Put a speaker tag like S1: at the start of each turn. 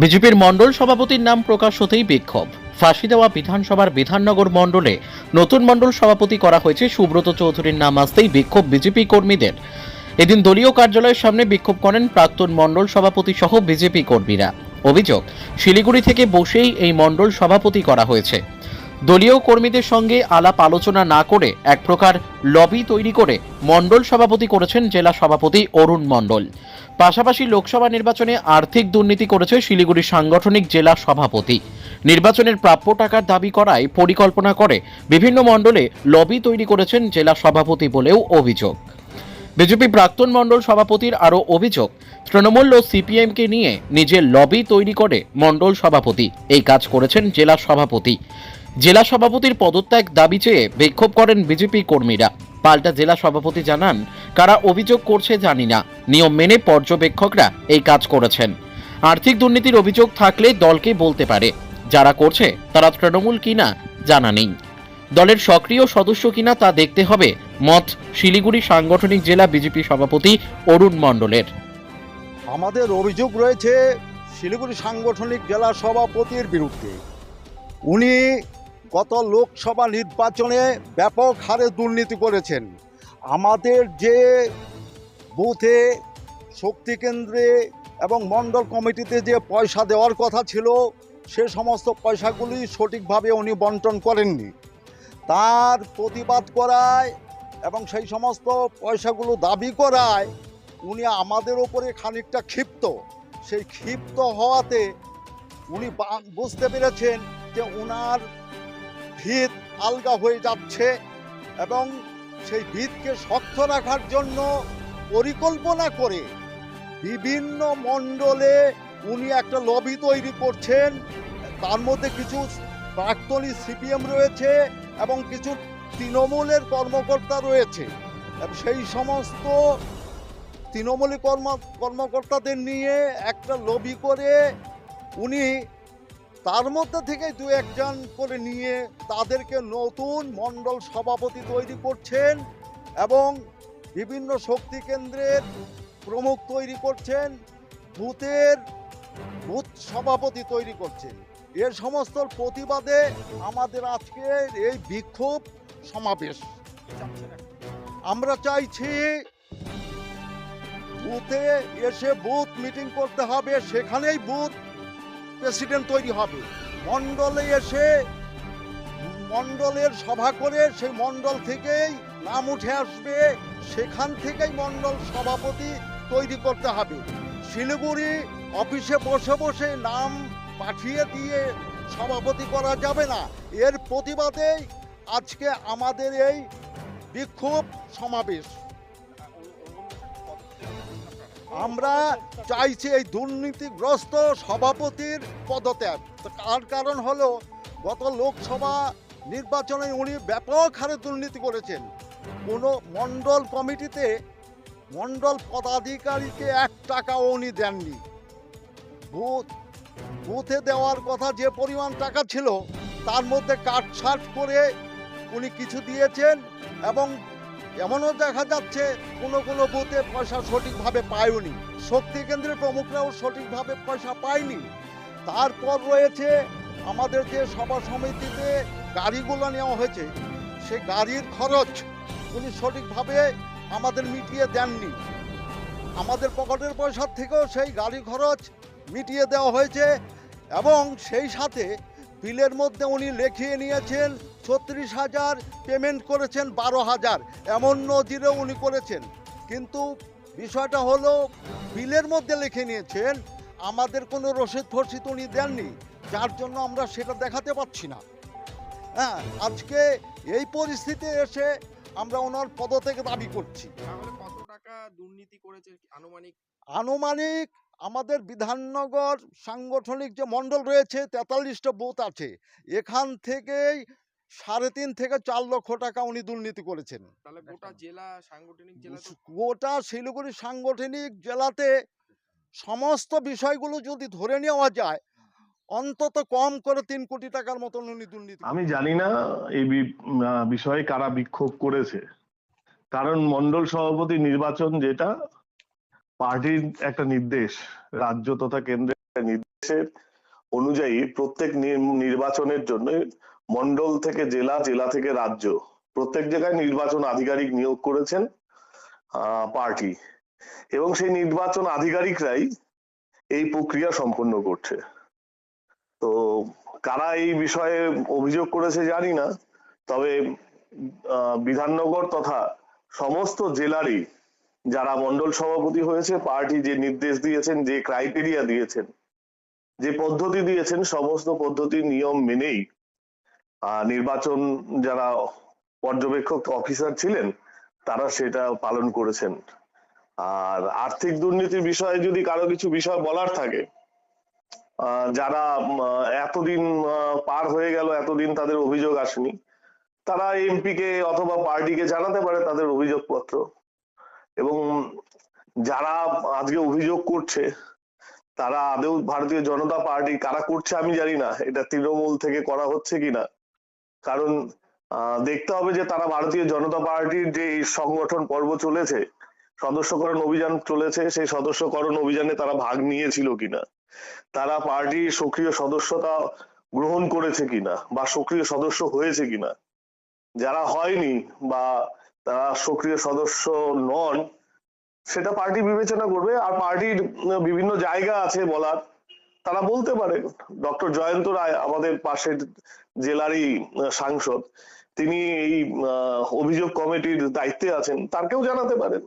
S1: বিজেপির মণ্ডল সভাপতির নাম প্রকাশ হতেই বিক্ষোভ। ফাঁসি দেওয়া বিধানসভার বিধাননগর মণ্ডলে নতুন মণ্ডল সভাপতি করা হয়েছে সুব্রত চৌধুরীর নাম আসতেই বিক্ষোভ বিজেপি কর্মীদের। এদিন দলীয় কার্যালয়ের সামনে বিক্ষোভ করেন প্রাক্তন মণ্ডল সভাপতি সহ বিজেপি কর্মীরা। অভিযোগ, শিলিগুড়ি থেকে বসেই এই মণ্ডল সভাপতি করা হয়েছে। দলীয় কর্মীদের সঙ্গে আলাপ আলোচনা না করে এক প্রকার লবি তৈরি করে মণ্ডল সভাপতি করেছেন জেলা সভাপতি অরুণ মণ্ডল। পাশাপাশি লোকসভা নির্বাচনে আর্থিক দুর্নীতি করেছে শিলিগুড়ি সাংগঠনিক জেলা সভাপতি। নির্বাচনের প্রাপ্য টাকার দাবি করায় পরিকল্পনা করে বিভিন্ন মণ্ডলে লবি তৈরি করেছেন জেলা সভাপতি বলেও অভিযোগ। বিজেপি প্রাক্তন মণ্ডল সভাপতির আরও অভিযোগ, তৃণমূল ও সিপিএমকে নিয়ে নিজের লবি তৈরি করে মণ্ডল সভাপতি। এই কাজ করেছেন জেলা সভাপতি। জেলা সভাপতির পদত্যাগ দাবি চেয়ে বিক্ষোভ করেন বিজেপি কর্মীরা। পাল্টা জেলা সভাপতি জানান, কারা অভিযোগ করছে জানি না। নিয়ম মেনে পর্যবেক্ষকরা এই কাজ করেছেন। আর্থিক দুর্নীতির অভিযোগ থাকলে দলকে বলতে পারে। যারা করছে, তারা তৃণমূল কিনা জানা নেই। দলের সক্রিয় সদস্য কিনা তা দেখতে হবে মত শিলিগুড়ি সাংগঠনিক জেলা বিজেপি সভাপতি অরুণ মণ্ডলের।
S2: আমাদের অভিযোগ রয়েছে, শিলিগুড়ি সাংগঠনিক জেলা সভাপতির বিরুদ্ধে। উনি গত লোকসভা নির্বাচনে ব্যাপক হারে দুর্নীতি করেছেন। আমাদের যে বুথে শক্তি কেন্দ্রে এবং মণ্ডল কমিটিতে যে পয়সা দেওয়ার কথা ছিল, সে সমস্ত পয়সাগুলি সঠিকভাবে উনি বন্টন করেননি। তার প্রতিবাদ করায় এবং সেই সমস্ত পয়সাগুলো দাবি করায় উনি আমাদের ওপরে খানিকটা ক্ষিপ্ত। সেই ক্ষিপ্ত হওয়াতে উনি বুঝতে পেরেছেন যে ওনার ভিত আলগা হয়ে যাচ্ছে এবং সেই ভিতকে শক্ত রাখার জন্য পরিকল্পনা করে বিভিন্ন মণ্ডলে উনি একটা লবি তৈরি করছেন। তার মধ্যে কিছু প্রাক্তনী সিপিএম রয়েছে এবং কিছু তৃণমূলের কর্মকর্তা রয়েছে। সেই সমস্ত তৃণমূলী কর্ম, কর্মকর্তাদের নিয়ে একটা লবি করে উনি তার মধ্যে থেকে দু একজন করে নিয়ে তাদেরকে নতুন মণ্ডল সভাপতি তৈরি করছেন এবং বিভিন্ন শক্তি কেন্দ্রের প্রমুখ তৈরি করছেন, বুথের বুথ সভাপতি তৈরি করছেন। এর সমস্ত প্রতিবাদে আমাদের আজকের এই বিক্ষোভ সমাবেশ। আমরা চাইছি বুথে এসে বুথ মিটিং করতে হবে, সেখানেই বুথ প্রেসিডেন্ট তৈরি হবে। মণ্ডলে এসে, মণ্ডলের সভা করে সেই মণ্ডল থেকেই নাম উঠে আসবে। সেখান থেকেই মণ্ডল সভাপতি তৈরি করতে হবে। শিলিগুড়ি অফিসে বসে বসে নাম পাঠিয়ে দিয়ে সভাপতি করা যাবে না। এর প্রতিবাদেই আজকে আমাদের এই বিক্ষোভ সমাবেশ। আমরা চাইছি এই দুর্নীতিগ্রস্ত সভাপতির পদত্যাগ। তার কারণ হলো, গত লোকসভা নির্বাচনে উনি ব্যাপক হারে দুর্নীতি করেছেন। কোনো মণ্ডল কমিটিতে মণ্ডল পদাধিকারীকে এক টাকাও উনি দেননি। বুথ, বুথে দেওয়ার কথা যে পরিমাণ টাকা ছিল, তার মধ্যে কাটছাট করে উনি কিছু দিয়েছেন এবং এমনও দেখা যাচ্ছে কোনো কোনো বুথে পয়সা সঠিকভাবে পায়নি। শক্তি কেন্দ্রের প্রমুখরাও সঠিকভাবে পয়সা পায়নি। তারপর রয়েছে আমাদের যে সভা সমিতিতে গাড়িগুলো নেওয়া হয়েছে সে গাড়ির খরচ উনি সঠিকভাবে আমাদের মিটিয়ে দেননি। আমাদের পকেটের পয়সার থেকেও সেই গাড়ি খরচ মিটিয়ে দেওয়া হয়েছে এবং সেই সাথে বিলের মধ্যে উনি লিখিয়ে নিয়েছেন ছত্রিশ হাজার পেমেন্ট করেছেন বারো হাজার। এমন নজিরে উনি করেছেন। কিন্তু বিষয়টা হলো বিলের মধ্যে লিখে নিয়েছেন আমাদের কোনো রসিদ ফরসিদ উনি দেননি যার জন্য আমরা সেটা দেখাতে পাচ্ছি না। হ্যাঁ আজকে এই পরিস্থিতি এসে আমরা ওনার পদ থেকে দাবি করছি।
S3: কত টাকা দুর্নীতি করেছে আনুমানিক?
S2: আনুমানিক আমাদের বিধাননগর সাংগঠনিক যে মণ্ডল রয়েছে তেতাল্লিশটা বুথ আছে। এখান থেকেই সাড়ে তিন থেকে চার লক্ষ টাকা উনি দুর্নীতি করেছেন।
S3: গোটা
S2: শিলিগুড়ি সাংগঠনিক জেলাতে সমস্ত বিষয়গুলো যদি ধরে নেওয়া যায় অন্তত কম করে তিন কোটি টাকার মতন উনি দুর্নীতি
S4: আমি জানি না এই বিষয়ে কারা বিক্ষোভ করেছে। কারণ মন্ডল সভাপতি নির্বাচন যেটা পার্টির একটা নির্দেশ, রাজ্য তথা কেন্দ্রে নির্দেশের অনুযায়ী প্রত্যেক নির্বাচনের জন্য মন্ডল থেকে জেলা জেলা থেকে রাজ্য, প্রত্যেক জায়গায় নির্বাচন আধিকারিক নিয়োগ করেছেন পার্টি। এবং সেই নির্বাচন আধিকারিকরাই এই প্রক্রিয়া সম্পন্ন করছে। তো কারা এই বিষয়ে অভিযোগ করেছে জানি না, তবে বিধাননগর তথা সমস্ত জেলারই যারা মন্ডল সভাপতি হয়েছে, পার্টি যে নির্দেশ দিয়েছেন, যে ক্রাইটেরিয়া দিয়েছেন, যে পদ্ধতি দিয়েছেন, সমস্ত পদ্ধতি নিয়ম মেনেই নির্বাচন যারা পর্যবেক্ষক অফিসার ছিলেন, তারা সেটা পালন করেছেন। আর আর্থিক দুর্নীতির বিষয়ে যদি কারও কিছু বিষয় বলার থাকে যারা এতদিন পার হয়ে গেল, এতদিন তাদের অভিযোগ আসেনি, তারা এমপি কে অথবা পার্টিকে জানাতে পারে তাদের অভিযোগপত্র। এবং যারা আজকে অভিযোগ করছে, তারা আদৌ ভারতীয় জনতা পার্টি কারা করছে আমি জানি না, এটা তৃণমূল থেকে করা হচ্ছে কিনা কারণ দেখতে হবে যে তারা ভারতীয় জনতা পার্টির যে সংগঠন পর্ব চলেছে, সদস্যকরণ অভিযান চলেছে, সেই সদস্যকরণ অভিযানে তারা ভাগ নিয়েছিল কিনা তারা পার্টির সক্রিয় সদস্যতা গ্রহণ করেছে কিনা বা সক্রিয় সদস্য হয়েছে কিনা যারা হয়নি বা তারা সক্রিয় সদস্য নন, সেটা পার্টি বিবেচনা করবে। আর পার্টির বিভিন্ন জায়গা আছে বলার। তারা বলতে পারে, ডক্টর জয়ন্ত রায় আমাদের পাশের জেলারই সাংসদ, তিনি এই অভিযোগ কমিটির দায়িত্বে আছেন তাকেও জানাতে পারেন।